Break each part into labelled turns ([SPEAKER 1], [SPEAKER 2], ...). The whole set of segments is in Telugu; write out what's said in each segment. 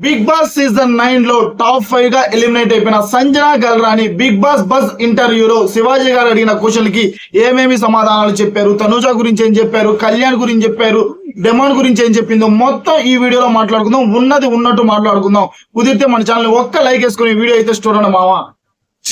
[SPEAKER 1] బిగ్ బాస్ సీజన్ నైన్లో టాప్ ఫైవ్గా ఎలిమినేట్ అయిపోయిన Sanjana Galrani Bigg Boss buzz ఇంటర్వ్యూలో శివాజీ గారు అడిగిన క్వశ్చన్కి ఏమేమి సమాధానాలు చెప్పారు? తనుజ గురించి ఏం చెప్పారు? కళ్యాణ్ గురించి చెప్పారు? డెమాన్ గురించి ఏం చెప్పిందో? మొత్తం ఈ వీడియోలో మాట్లాడుకుందాం. ఉన్నది ఉన్నట్టు మాట్లాడుకుందాం. కుదిరితే మన ఛానల్ ఒక్క లైక్ వేసుకుని ఈ వీడియో అయితే చూడండి మావా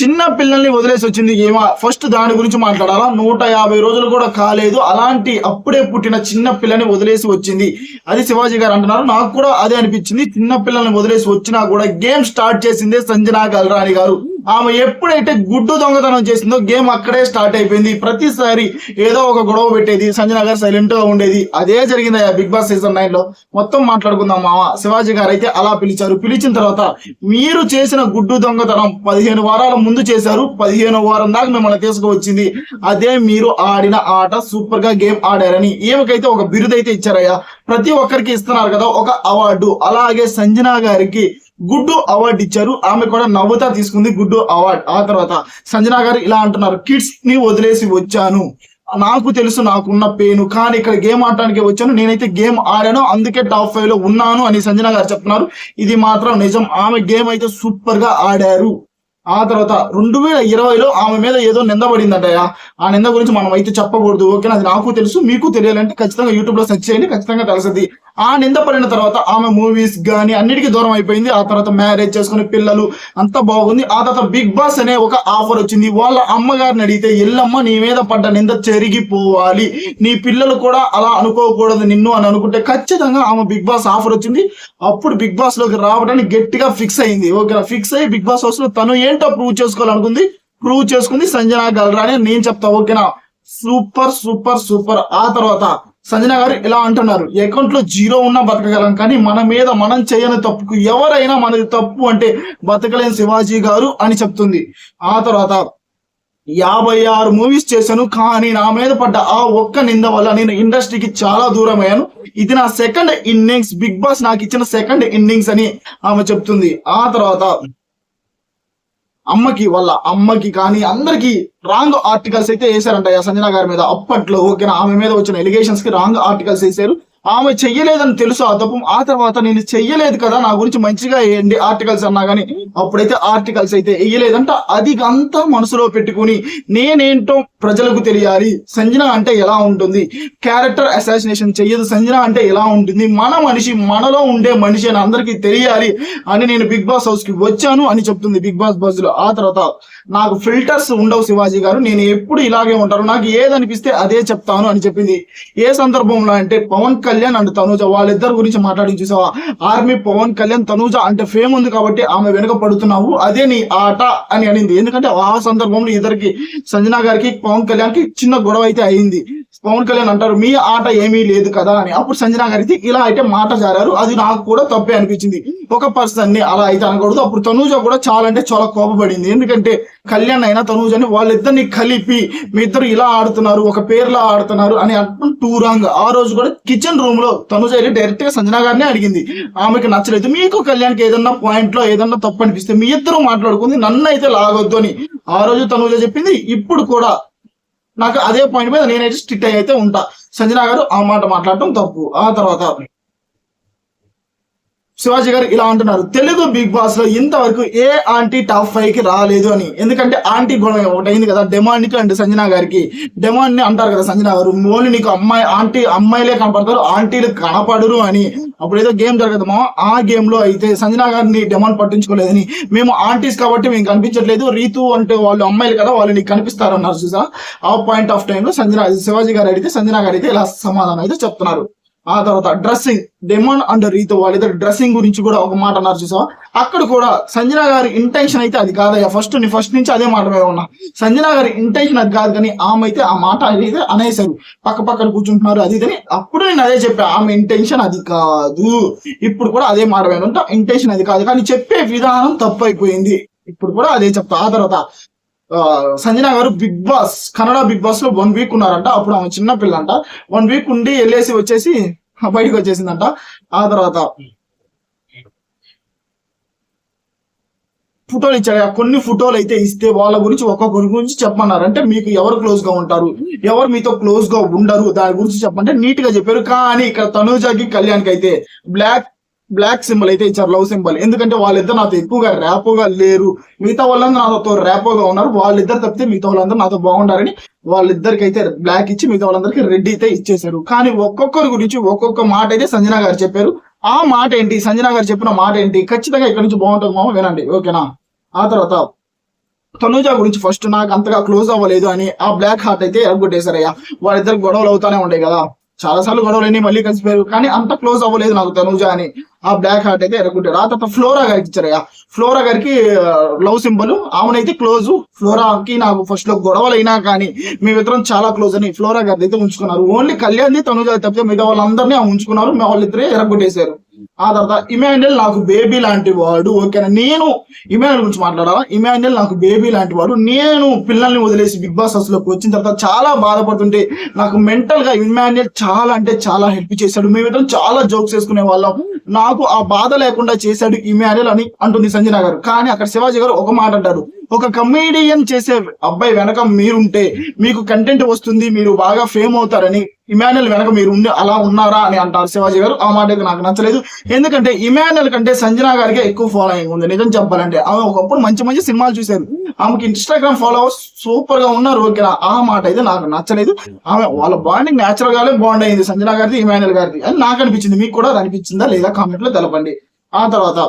[SPEAKER 1] చిన్న పిల్లల్ని వదిలేసి వచ్చింది ఏమా ఫస్ట్ దాని గురించి మాట్లాడాలా? నూట యాభై రోజులు కూడా కాలేదు. అలాంటి అప్పుడే పుట్టిన చిన్న పిల్లని వదిలేసి వచ్చింది. అది శివాజీ గారు అంటున్నారు. నాకు కూడా అదే అనిపించింది. చిన్న పిల్లల్ని వదిలేసి వచ్చినా కూడా గేమ్ స్టార్ట్ చేసిందే సంజనా గల్రాణి గారు. ఆమె ఎప్పుడైతే గుడ్డు దొంగతనం చేసిందో గేమ్ అక్కడే స్టార్ట్ అయిపోయింది. ప్రతిసారి ఏదో ఒక గొడవ పెట్టేది సంజనా గారు సైలెంట్గా ఉండేది. అదే జరిగింది అయ్యా బిగ్ బాస్ సీజన్ నైన్లో మొత్తం మాట్లాడుకుందాం మామ. శివాజీ గారు అయితే అలా పిలిచారు. పిలిచిన తర్వాత మీరు చేసిన గుడ్డు దొంగతనం పదిహేను వారాల ముందు చేశారు. పదిహేను వారం దాకా మిమ్మల్ని తీసుకువచ్చింది. అదే మీరు ఆడిన ఆట సూపర్గా గేమ్ ఆడారని ఏమకైతే ఒక బిరుదైతే ఇచ్చారయ్యా. ప్రతి ఒక్కరికి ఇస్తున్నారు కదా ఒక అవార్డు. అలాగే సంజనా గారికి గుడ్డు అవార్డు ఇచ్చారు. ఆమె కూడా నవ్వుతా తీసుకుంది గుడ్డు అవార్డు. ఆ తర్వాత సంజనా గారు ఇలా అంటున్నారు కిడ్స్ని వదిలేసి వచ్చాను. నాకు తెలుసు నాకున్న పెయిన్ కానీ ఇక్కడ గేమ్ ఆడటానికి వచ్చాను. నేనైతే గేమ్ ఆడాను అందుకే టాప్ ఫైవ్లో ఉన్నాను అని సంజన గారు చెప్తున్నారు. ఇది మాత్రం నిజం. ఆమె గేమ్ అయితే సూపర్గా ఆడారు. ఆ తర్వాత రెండు వేల ఇరవైలో ఆమె మీద ఏదో నింద ఆ నింద గురించి మనం అయితే చెప్పకూడదు. ఓకేనా? అది నాకు తెలుసు మీకు తెలియాలంటే ఖచ్చితంగా యూట్యూబ్లో సెర్చ్ చేయండి ఖచ్చితంగా తెలుస్తుంది. ఆ నింద పడిన తర్వాత ఆమె మూవీస్ కానీ అన్నిటికీ దూరం అయిపోయింది. ఆ తర్వాత మ్యారేజ్ చేసుకుని పిల్లలు అంతా బాగుంది. ఆ తర్వాత బిగ్ బాస్ అనే ఒక ఆఫర్ వచ్చింది. వాళ్ళ అమ్మగారిని అడిగితే ఎల్లమ్మ నీ మీద పడ్డ నింద చెరిగిపోవాలి. నీ పిల్లలు కూడా అలా అనుకోకూడదు నిన్ను అని అనుకుంటే ఖచ్చితంగా ఆమె బిగ్ బాస్ ఆఫర్ వచ్చింది. అప్పుడు బిగ్ బాస్లోకి రావడానికి గట్టిగా ఫిక్స్ అయింది. ఓకేనా? ఫిక్స్ అయ్యి బిగ్ బాస్ హౌస్లో తను ఏంటో ప్రూవ్ చేసుకోవాలనుకుంది? ప్రూవ్ చేసుకుంది సంజన గల్రా అని నేను చెప్తా ఓకేనా? సూపర్ సూపర్ సూపర్ ఆ తర్వాత సంజన గారు ఇలా అంటున్నారు అకౌంట్లో జీరో ఉన్నా బతకగలం కానీ మన మీద మనం చేయని తప్పుకు ఎవరైనా మనది తప్పు అంటే బతకలేని శివాజీ గారు అని చెప్తుంది. ఆ తర్వాత యాభై ఆరు మూవీస్ చేశాను కానీ నా మీద పడ్డ ఆ ఒక్క నింద వల్ల నేను ఇండస్ట్రీకి చాలా దూరం అయ్యాను. ఇది నా సెకండ్ ఇన్నింగ్స్ బిగ్ బాస్ నాకు ఇచ్చిన సెకండ్ ఇన్నింగ్స్ అని ఆమె చెప్తుంది. ఆ తర్వాత అమ్మకి వాళ్ళ అమ్మకి కానీ అందరికి రాంగ్ ఆర్టికల్స్ అయితే వేశారంట ఆ సంజన గారి మీద. అప్పట్లో ఓకేనా? ఆమె మీద వచ్చిన ఎలిగేషన్స్కి రాంగ్ ఆర్టికల్స్ వేశారు. ఆమె చెయ్యలేదని తెలుసు ఆ తప్పు. ఆ తర్వాత నేను చెయ్యలేదు కదా నా గురించి మంచిగా వేయండి ఆర్టికల్స్ అన్నా కానీ అప్పుడైతే ఆర్టికల్స్ అయితే వేయలేదంట అది అంతా మనసులో పెట్టుకుని నేనేంటో ప్రజలకు తెలియాలి. సంజన అంటే ఎలా ఉంటుంది? క్యారెక్టర్ అసాసినేషన్ చెయ్యదు. సంజన అంటే ఎలా ఉంటుంది? మన మనిషి మనలో ఉండే మనిషి అని అందరికీ తెలియాలి అని నేను బిగ్ బాస్ హౌస్కి వచ్చాను అని చెప్తుంది బిగ్ బాస్ బజ్లో. ఆ తర్వాత నాకు ఫిల్టర్స్ ఉండవు శివాజీ గారు. నేను ఎప్పుడు ఇలాగే ఉంటాను. నాకు ఏదనిపిస్తే అదే చెప్తాను అని చెప్పింది. ఏ సందర్భంలో అంటే పవన్ కళ్యాణ్ కళ్యాణ్ అండ్ తనూజ వాళ్ళిద్దరి గురించి మాట్లాడి చూసావా? ఆర్మీ పవన్ కళ్యాణ్ తనూజ అంటే ఫేమ్ ఉంది కాబట్టి ఆమె వెనుక పడుతున్నావు. అదే నీ ఆట అని అనింది. ఎందుకంటే ఆ సందర్భంలో ఇద్దరికి సంజనా గారికి పవన్ కళ్యాణ్కి చిన్న గొడవ అయితే అయింది. పవన్ కళ్యాణ్ అంటారు మీ ఆట ఏమీ లేదు కదా అని. అప్పుడు సంజనా గారికి ఇలా అయితే మాట జారారు. అది నాకు కూడా తప్పే అనిపించింది. ఒక పర్సన్ని అలా అయితే అనకూడదు. అప్పుడు తనూజ కూడా చాలా అంటే చాలా కోపపడింది. ఎందుకంటే కళ్యాణ్ అయినా తనూజని వాళ్ళిద్దరిని కలిపి మీ ఇద్దరు ఇలా ఆడుతున్నారు ఒక పేరులా ఆడుతున్నారు అని అంటున్న టూ రాంగ్ ఆ రోజు కూడా కిచెన్ రూమ్లో తనూజ్ వెళ్ళి డైరెక్ట్గా సంజనా గారిని అడిగింది. ఆమెకి నచ్చలేదు. మీకు కళ్యాణ్కి ఏదన్నా పాయింట్లో ఏదన్నా తప్పు అనిపిస్తే మీ ఇద్దరు మాట్లాడుకుంది నన్ను అయితే లాగొద్దు అని. ఆ రోజు తనూజ చెప్పింది ఇప్పుడు కూడా నాకు అదే పాయింట్ మీద నేనైతే స్ట్రిక్ట్ అయితే ఉంటా. సంజనా గారు ఆ మాట మాట్లాడటం తప్పు. ఆ తర్వాత శివాజీ గారు ఇలా అంటున్నారు. తెలుగు బిగ్ బాస్లో ఇంతవరకు ఏ ఆంటీ టాప్ ఫైవ్కి రాలేదు అని. ఎందుకంటే ఆంటీ గొడవ ఒకటి అయింది కదా డెమాండ్ అండ్ సంజనా గారికి. డెమాండ్ని అంటారు కదా సంజనా గారు ఓన్లీ నీకు అమ్మాయి ఆంటీ అమ్మాయిలే కనపడతారు ఆంటీలు కనపడరు అని. అప్పుడు ఏదో గేమ్ జరగదమో ఆ గేమ్లో అయితే సంజనా గారిని డెమాండ్ పట్టించుకోలేదని. మేము ఆంటీస్ కాబట్టి మేము కనిపించట్లేదు. రీతు అంటే వాళ్ళు అమ్మాయిలు కదా వాళ్ళు నీకు కనిపిస్తారు అన్నారు చూసా ఆ పాయింట్ ఆఫ్ టైం లో సంజనా శివాజీ గారు అడిగితే సంజనా గారు అయితే ఇలా సమాధానం అయితే చెప్తున్నారు. ఆ తర్వాత డ్రెస్సింగ్ డెమాన్ అండ్ రీతో వాళ్ళిద్దరు డ్రెస్సింగ్ గురించి కూడా ఒక మాట అన్నారు చూసావా? అక్కడ కూడా సంజన గారి ఇంటెన్షన్ అయితే అది కాదయ్యా. ఫస్ట్ నీ ఫస్ట్ నుంచి అదే మాట మీద ఉన్నా. సంజన గారి ఇంటెన్షన్ అది కాదు కానీ ఆమె అయితే ఆ మాట అయితే అనేసారు పక్క పక్కన కూర్చుంటున్నారు అది ఇది అని. అప్పుడు నేను అదే చెప్పా ఆమె ఇంటెన్షన్ అది కాదు. ఇప్పుడు కూడా అదే మాట మీద ఉంటా ఇంటెన్షన్ అది కాదు. కానీ చెప్పే విధానం తప్పు అయిపోయింది. ఇప్పుడు కూడా అదే చెప్తా. ఆ తర్వాత Sanjana garu Bigg Boss Kannada Bigg బాస్లో వన్ వీక్ ఉన్నారంట. అప్పుడు ఆమె చిన్న పిల్ల అంట వన్ వీక్ ఉండి వెళ్ళేసి వచ్చేసి బయటకు వచ్చేసిందంట. ఆ తర్వాత ఫోటోలు ఇచ్చారు కొన్ని ఫోటోలు అయితే ఇస్తే వాళ్ళ గురించి ఒక్కొక్కరి గురించి చెప్పన్నారు అంటే మీకు ఎవరు క్లోజ్గా ఉంటారు? ఎవరు మీతో క్లోజ్గా ఉండరు? దాని గురించి చెప్పంటే నీట్గా చెప్పారు. కానీ ఇక్కడ తనుజాకి కళ్యాణ్కి అయితే బ్లాక్ బ్లాక్ సింబల్ అయితే ఇచ్చారు లవ్ సింబల్ ఎందుకంటే వాళ్ళిద్దరు నాతో ఎక్కువగా ర్యాపోగా లేరు. మిగతా వాళ్ళందరూ నాతో ర్యాపోగా ఉన్నారు. వాళ్ళిద్దరు తప్పితే మిగతా వాళ్ళందరూ నాతో బాగుంటారని వాళ్ళిద్దరికి అయితే బ్లాక్ ఇచ్చి మిగతా వాళ్ళందరికీ రెడ్ అయితే ఇచ్చేశారు. కానీ ఒక్కొక్కరి గురించి ఒక్కొక్క మాట అయితే సంజన గారు చెప్పారు. ఆ మాట ఏంటి? సంజన గారు చెప్పిన మాట ఏంటి? ఖచ్చితంగా ఇక్కడ నుంచి బాగుంటుంది మామ వినండి. ఓకేనా? ఆ తర్వాత తనుజ గురించి ఫస్ట్ నాకు అంతగా క్లోజ్ అవ్వలేదు అని ఆ బ్లాక్ హార్ట్ అయితే ఎరగొట్టేశారయ్యా. వాళ్ళిద్దరు గొడవలు అవుతానే ఉండే కదా. చాలా సార్లు గొడవలు అన్ని మళ్ళీ కలిసిపోయారు. కానీ అంత క్లోజ్ అవ్వలేదు నాకు తనుజ అని. ఆ బ్లాక్ హార్ట్ అయితే ఎరగొట్టారు. ఆ తర్వాత ఫ్లోరా గారికి ఇచ్చారయ్యా ఫ్లోరా గారికి లవ్ సింబల్ ఆమెనైతే క్లోజ్ ఫ్లోరాకి నాకు ఫస్ట్లో గొడవలు అయినా కానీ మేమిద్దరం చాలా క్లోజ్ అని ఫ్లోరా గారి అయితే ఉంచుకున్నారు. ఓన్లీ కళ్యాణ్ తనుజ తప్పితే మిగతా వాళ్ళందరినీ ఆమె ఉంచుకున్నారు. మా వాళ్ళిద్దరే ఎరగొట్టేశారు. ఆ తర్వాత ఇమాన్యుల్ నాకు బేబీ లాంటి వాడు. ఓకేనా నేను ఇమాన్యుల్ గురించి మాట్లాడాలా? ఇమాన్యుల్ నాకు బేబీ లాంటి వాడు. నేను పిల్లల్ని వదిలేసి బిగ్ బాస్ హౌస్లోకి వచ్చిన తర్వాత చాలా బాధపడుతుంటే నాకు మెంటల్గా ఇమాన్యుల్ చాలా అంటే చాలా హెల్ప్ చేశాడు. మేమిద్దరం చాలా జోక్స్ వేసుకునే వాళ్ళం. నాకు ఆ బాధ లేకుండా చేశాడు ఇమాన్యుల్ అని అంటుంది సంజన గారు. కానీ అక్కడ శివాజీ గారు ఒక మాట అంటారు. ఒక కమేడియన్ చేసే అబ్బాయి వెనక మీరుంటే మీకు కంటెంట్ వస్తుంది మీరు బాగా ఫేమ్ అవుతారని ఇమాన్యుల్ వెనక మీరు ఉండి అలా ఉన్నారా అని అంటారు శివాజీ గారు. ఆ మాట నాకు నచ్చలేదు. ఎందుకంటే ఇమాన్యుల్ కంటే సంజన గారికి ఎక్కువ ఫాలోయింగ్ ఉంది. నిజం చెప్పాలంటే ఆమె ఒకప్పుడు మంచి మంచి సినిమాలు చూశారు ఆమెకి ఇన్స్టాగ్రామ్ ఫాలోవర్స్ సూపర్గా ఉన్నారు ఓకే ఆ మాట అయితే నాకు నచ్చలేదు. ఆమె వాళ్ళ బాండింగ్ నేచురల్ గానే బాండ్ అయింది. సంజన గారిది ఇమాన్యుల్ గారిది. అని నాకు అనిపించింది. మీకు కూడా అది అనిపించిందా లేదా కామెంట్లో తెలపండి. ఆ తర్వాత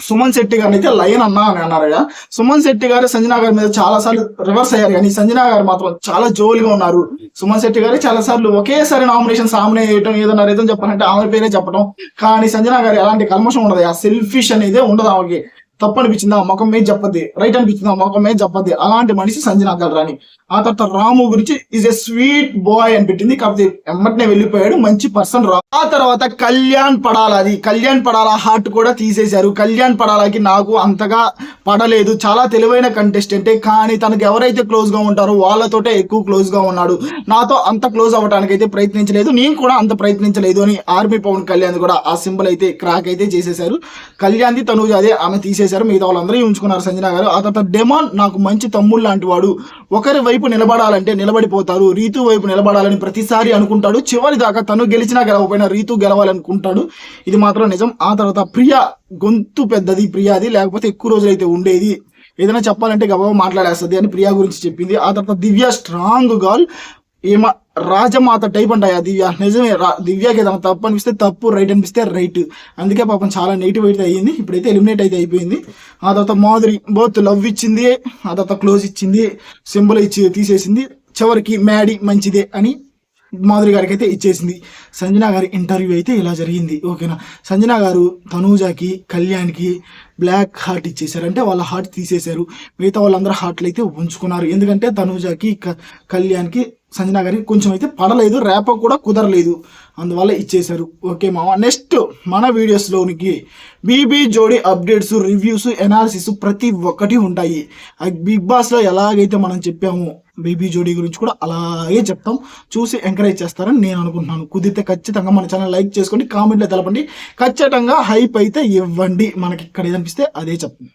[SPEAKER 1] సుమన్ శెట్టి గారిని అయితే లయన్ అన్నా అని అన్నారయ్యా సుమన్ శెట్టి గారు సంజనా గారి మీద చాలా సార్లు రివర్స్ అయ్యారు కానీ సంజనా గారు మాత్రం చాలా జోలిగా ఉన్నారు. సుమన్ శెట్టి గారు చాలా సార్లు ఒకేసారి నామినేషన్స్ ఆమె వేయటం ఏదన్నా ఏదో చెప్పాలంటే ఆమె పేరే చెప్పడం కానీ సంజనా గారు ఎలాంటి కల్మషం ఉండదు. ఆ సెల్ఫిష్ అనేది ఉండదు ఆమెకి. తప్పు అనిపించిందా ముఖం మీద చెప్పద్ది. రైట్ అనిపించిందా? ముఖం మీద చెప్పద్ది. అలాంటి మనిషి సంజన గల్రాని ఆ తర్వాత రాము గురించి ఈజ్ ఎ స్వీట్ బాయ్ అని పెట్టింది. కాకపోతే ఎమ్మటనే వెళ్ళిపోయాడు. మంచి పర్సన్ రా. ఆ తర్వాత కళ్యాణ్ పడాలది కళ్యాణ్ పడాల హార్ట్ కూడా తీసేశారు. కళ్యాణ్ పడాలకి నాకు అంతగా పడలేదు. చాలా తెలివైన కంటెస్టెంటే కానీ తనకు ఎవరైతే క్లోజ్గా ఉంటారో వాళ్ళతోటే ఎక్కువ క్లోజ్గా ఉన్నాడు. నాతో అంత క్లోజ్ అవ్వడానికి అయితే ప్రయత్నించలేదు. నేను కూడా అంత ప్రయత్నించలేదు అని ఆర్మీ పవన్ కళ్యాణ్ కూడా ఆ సింబల్ అయితే క్రాక్ అయితే చేసేశారు. కళ్యాణ్ది తను అదే. ఆమె తీసేశారు. మిగతా వాళ్ళందరూ ఉంచుకున్నారు సంజన గారు. ఆ తర్వాత డెమాన్ నాకు మంచి తమ్ముళ్ళు లాంటి వాడు. ఒకరి వైపు నిలబడాలంటే నిలబడిపోతారు రీతు వైపు నిలబడాలని ప్రతిసారి అనుకుంటాడు. చివరి దాకా తను గెలిచినా గెలవకపోయినా రీతు గెలవాలనుకుంటాడు. ఇది మాత్రం నిజం. ఆ తర్వాత ప్రియా గొంతు పెద్దది ప్రియాది. లేకపోతే ఎక్కువ రోజులు అయితే ఉండేది. ఏదైనా చెప్పాలంటే గబగబా మాట్లాడేస్తుంది అని ప్రియా గురించి చెప్పింది. ఆ తర్వాత దివ్య స్ట్రాంగ్ గర్ల్. ఏమ రాజమాత టైప్ అంటాయి దివ్య నిజమే రా- దివ్యకి ఏదైనా తప్పు అనిపిస్తే తప్పు రైట్ అనిపిస్తే రైట్. అందుకే పాపం చాలా నెగిటివ్ అయితే అయ్యింది. ఇప్పుడైతే ఎలిమినేట్ అయితే అయిపోయింది. ఆ తర్వాత మాధురి బోత్ లవ్ ఇచ్చింది. ఆ తర్వాత క్లోజ్ ఇచ్చింది. సింబల్ ఇచ్చి తీసేసింది. చివరికి మ్యాడీ మంచిదే అని మాధురి గారికి అయితే ఇచ్చేసింది. సంజన గారి ఇంటర్వ్యూ అయితే ఇలా జరిగింది. ఓకేనా? సంజన గారు తనూజాకి కళ్యాణ్కి బ్లాక్ హార్ట్ ఇచ్చేసారు అంటే వాళ్ళ హార్ట్ తీసేశారు. మిగతా వాళ్ళందరూ హార్ట్లు అయితే ఉంచుకున్నారు. ఎందుకంటే తనూజాకి క- కళ్యాణ్కి సంజనా గారికి కొంచెం అయితే పడలేదు రేప కూడా కుదరలేదు. అందువల్ల ఇచ్చేశారు. ఓకే మామ. నెక్స్ట్ మన వీడియోస్లోనికి BB Jodi updates reviews analysis ప్రతి ఒక్కటి ఉంటాయి. ఆ బిగ్ బాస్లో ఎలాగైతే మనం చెప్పామో బీబీ జోడీ గురించి కూడా అలాగే చెప్తాం. చూసి ఎంకరేజ్ చేస్తారని నేను అనుకుంటున్నాను. కుదిరితే ఖచ్చితంగా మన ఛానల్ లైక్ చేసుకోండి కామెంట్లో తెలపండి. ఖచ్చితంగా హైప్ అయితే ఇవ్వండి. మనకి ఇక్కడ ఏదనిపిస్తే అదే చెప్తాం.